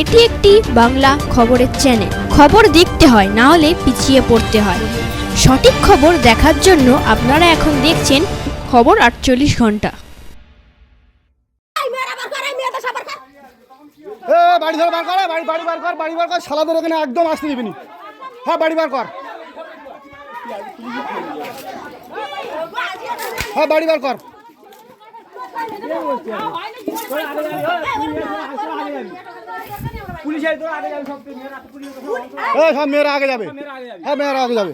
এটি একটি বাংলা খবরের চ্যানেল খবর দেখতে হয়, না হলে পিছিয়ে পড়তে হয়। সঠিক খবর দেখার জন্য আপনারা এখন দেখছেন খবর আটচল্লিশ ঘণ্টা। বাড়ি ধরে, বার কর বাড়ি বাড়ি, বার কর, বাড়ি, বার কর, শালাদের এখানে একদম আসতে দিবি হ্যাঁ বাড়ি, বার কর। হ্যাঁ বাড়ি, বার কর। সব মেয়েরা আগে যাবে। হ্যাঁ মেয়েরা আগে যাবে।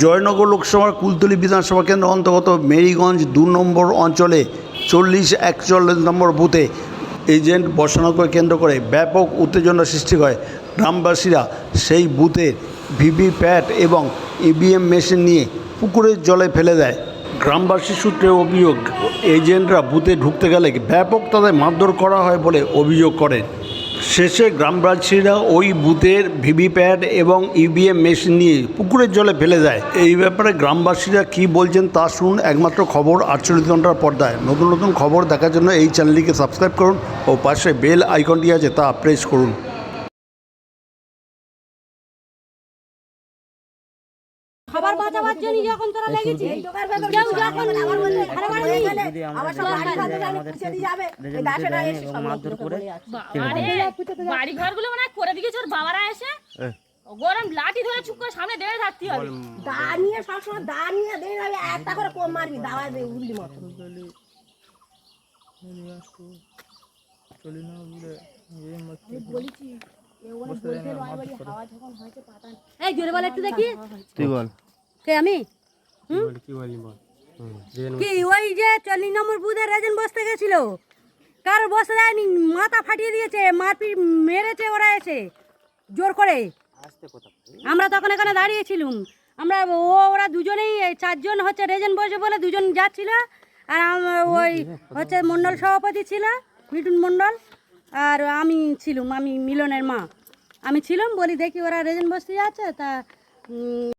জয়নগর লোকসভার কুলতলি বিধানসভা কেন্দ্র অন্তর্গত মেরিগঞ্জ দু নম্বর অঞ্চলে চল্লিশ একচল্লিশ নম্বর বুথে এজেন্ট বসানোকে কেন্দ্র করে ব্যাপক উত্তেজনা সৃষ্টি হয় গ্রামবাসীরা। সেই বুথে ভিভিপ্যাট এবং ইভিএম মেশিন নিয়ে পুকুরের জলে ফেলে দেয়। গ্রামবাসী সূত্রে অভিযোগ এজেন্টরা বুথে ঢুকতে গেলে ব্যাপক তাদের মারধর করা হয় বলে অভিযোগ করেন। শেষে গ্রামবাসীরা ওই বুথের ভিভিপ্যাট এবং ইভিএম মেশিন নিয়ে পুকুরের জলে ফেলে দেয়। এই ব্যাপারে গ্রামবাসীরা কি বলছেন তা শুনুন একমাত্র খবর আটচল্লিশ ঘণ্টার পর্দায়। নতুন নতুন খবর দেখার জন্য এই চ্যানেলটিকে সাবস্ক্রাইব করুন ও পাশে বেল আইকনটি আছে তা প্রেস করুন। খাবার বাঁচাবার জন্য যখন তোরা লেগেছিস কেউ যখন ঘরে বাড়ি ঘরগুলো মানে করে দিয়েছে ওর বাবারা এসে। গরম লাঠি ধরে চুপ করে সামনে দেড়ে থাকতে হবে। দা নিয়ে সবসময় দা নিয়ে দিয়ে যাবে একটা করে কম মারবি দাওয়া দিয়ে উল্লি মতো এই জোরে বলে একটু দেখি। তুই বল। কে আমি? কি ওই যে চল্লিশ নম্বর বুধে রেজন বসতে গেছিল? কার বসতে দেয়নি মাথা ফাটিয়ে দিয়েছে মারপিট মেরেছে ওরা এসে জোর করে। আমরা তখন এখানে দাঁড়িয়েছিলুম আমরা ও ওরা দুজনেই চারজন হচ্ছে রেজন বসে বলে দুজন যাচ্ছিল আর ওই হচ্ছে মণ্ডল সভাপতি ছিল মিঠুন মণ্ডল আর আমি ছিলুম আমি মিলনের মা। আমি ছিলাম বলি দেখি ওরা রেজন বসতে যাচ্ছে তা